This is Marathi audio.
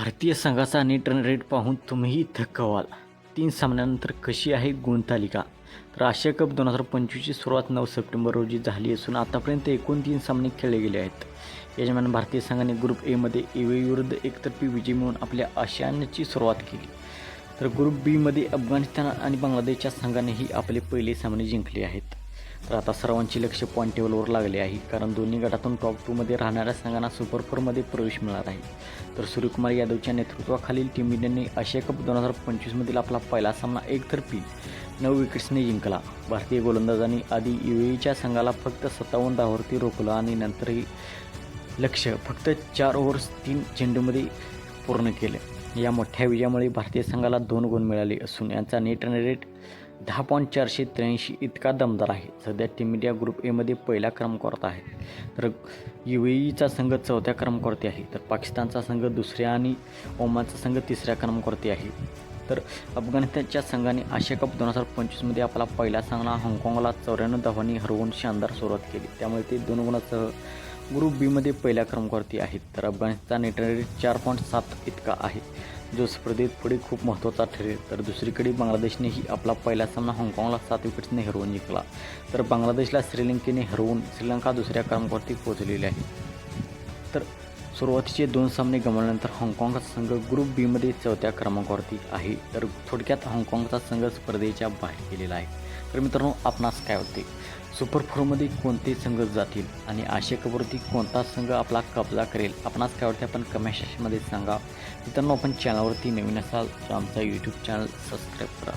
भारतीय संघाचा नेट रन रेट पाहून तुम्हीही थक्क व्हाल तीन सामन्यानंतर कशी आहे गुणतालिका? तर आशिया कप दोन हजार पंचवीसची सुरुवात नऊ सप्टेंबर रोजी झाली असून आतापर्यंत एकूण तीन सामने खेळले गेले आहेत. यजमान भारतीय संघाने ग्रुप एमध्ये एवे विरुद्ध एकतर्फी विजय मिळवून आपल्या आशियानची सुरुवात केली. तर ग्रुप बीमध्ये अफगाणिस्तान आणि बांगलादेशच्या संघानेही आपले पहिले सामने जिंकले आहेत. तर आता सर्वांची लक्ष पॉईंट टेबलवर लागले आहे. कारण दोन्ही गटातून टॉप टूमध्ये राहणाऱ्या संघांना सुपर फोरमध्ये प्रवेश मिळणार आहे. तर सूर्यकुमार यादवच्या नेतृत्वाखालील टीम इंडियाने आशिया कप दोन हजार पंचवीसमधील आपला पहिला सामना एकतर्फी नऊ विकेट्सने जिंकला. भारतीय गोलंदाजांनी आधी युएईच्या संघाला फक्त सत्तावन्न धावावरती रोखलं आणि नंतरही लक्ष फक्त चार ओव्हर्स तीन चेंडूमध्ये पूर्ण केले. या मोठ्या विजयामुळे भारतीय संघाला दोन गुण मिळाले असून यांचा नेट रेट दहा पॉईंट चारशे त्र्याऐंशी इतका दमदार आहे. सध्या टीम इंडिया ग्रुप एमध्ये पहिला क्रमांकावरती आहे. तर यू ईचा संघ चौथ्या क्रमांकावरती आहे. तर पाकिस्तानचा संघ दुसऱ्या आणि ओमानचा संघ तिसऱ्या क्रमांकावरती आहे. तर अफगाणिस्तानच्या संघाने आशिया कप दोन हजार पंचवीसमध्ये आपला पहिला सामना हाँगकाँगला चौऱ्याण्णव धावांनी हरवून शानदार सुरुवात केली. त्यामुळे ते दोन गुणासह ग्रुप बीमध्ये पहिल्या क्रमांकावरती आहेत. तर अफगाणिस्तान इंटरनेट चार पॉईंट सात इतका आहे. जो स्पर्धेत पुढे खूप महत्त्वाचा ठरेल. तर दुसरीकडे बांगलादेशनेही आपला पहिला सामना हाँगकाँगला सात विकेट्सने हरवून जिंकला. तर बांगलादेशला श्रीलंकेने हरवून श्रीलंका दुसऱ्या क्रमांकावरती पोहोचलेली आहे. तर सुरुवातीचे दोन सामने गमावल्यानंतर हाँगकाँगचा संघ ग्रुप बीमध्ये चौथ्या क्रमांकावरती आहे. तर थोडक्यात हाँगकाँगचा संघ स्पर्धेच्या बाहेर गेलेला आहे. तर मित्रांनो आपणास काय होते सुपर फोरमध्ये कोणते संघ जातील आणि आशिया कपवरती कोणता संघ आपला कब्जा करेल? आपणास काय वाटते आपण कमेंट सेक्शनमध्ये सांगा. मित्रांनो आपण चॅनलवरती नवीन असाल तर आमचा यूट्यूब चॅनल सबस्क्राईब करा.